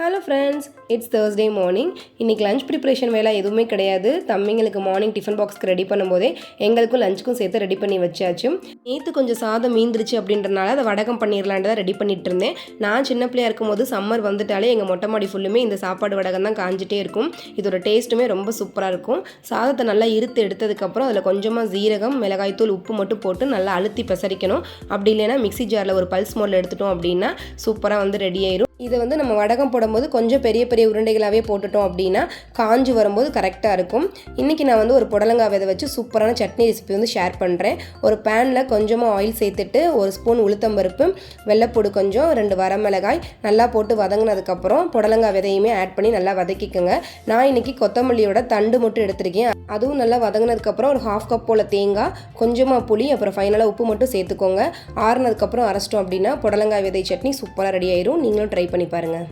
Hello friends it's Thursday morning இன்றைக்கி lunch preparation வேலை எதுவுமே கிடையாது. தம்பிங்களுக்கு மார்னிங் டிஃபன் பாக்ஸ்க்கு ரெடி பண்ணும்போதே எங்களுக்கும் லஞ்சுக்கும் சேர்த்து ரெடி பண்ணி வச்சாச்சு. நேற்று கொஞ்சம் சாதம் மீந்துருச்சு அப்படின்றனால அதை வடகம் பண்ணிடலான்ட்டு தான் ரெடி பண்ணிட்டு இருந்தேன். நான் சின்ன பிள்ளையா இருக்கும்போது சம்மர் வந்துட்டாலே எங்கள் மொட்டை மாடி ஃபுல்லுமே இந்த சாப்பாடு வடகம் தான் காஞ்சிட்டே இருக்கும். இதோட டேஸ்ட்டுமே ரொம்ப சூப்பராக இருக்கும். சாதத்தை நல்லா இருத்து எடுத்ததுக்கப்புறம் அதில் கொஞ்சமாக ஜீரகம் மிளகாய்த்தூள் உப்பு மட்டும் போட்டு நல்லா அழுத்தி பெசரிக்கணும். அப்படி இல்லைன்னா மிக்ஸி ஜாரில் ஒரு பல்ஸ் மோடில் எடுத்துட்டோம் அப்படின்னா சூப்பராக வந்து ரெடி ஆயிரும். இதை வந்து நம்ம வடகம் போடும்போது கொஞ்சம் பெரிய பெரிய உருண்டைகளாகவே போட்டுட்டோம் அப்படின்னா காஞ்சு வரும்போது கரெக்டாக இருக்கும். இன்றைக்கி நான் வந்து ஒரு புடலங்காய் விதை வச்சு சூப்பரான சட்னி ரெசிபி வந்து ஷேர் பண்ணுறேன் ஒரு பேனில் கொஞ்சமாக ஆயில் சேர்த்துட்டு ஒரு ஸ்பூன் உளுத்தம்பருப்பு வெள்ளைப்பூடு கொஞ்சம் ரெண்டு வரமிளகாய் நல்லா போட்டு வதங்கினதுக்கப்புறம் புடலங்காய் விதையுமே ஆட் பண்ணி நல்லா வதக்கிக்கோங்க. நான் இன்றைக்கி கொத்தமல்லியோட தண்டு மட்டும் எடுத்திருக்கேன். அதுவும் நல்லா வதங்கினதுக்கப்புறம் ஒரு ஹாஃப் கப் போல் தேங்காய் கொஞ்சமாக புளி அப்புறம் ஃபைனலாக உப்பு மட்டும் சேர்த்துக்கோங்க. ஆறுனதுக்கப்புறம் அரைச்சிட்டோம் அப்படின்னா புடலங்காய் விதை சட்னி சூப்பராக ரெடி ஆயிரும். நீங்களும் ட்ரை பண்ணி பாருங்கள்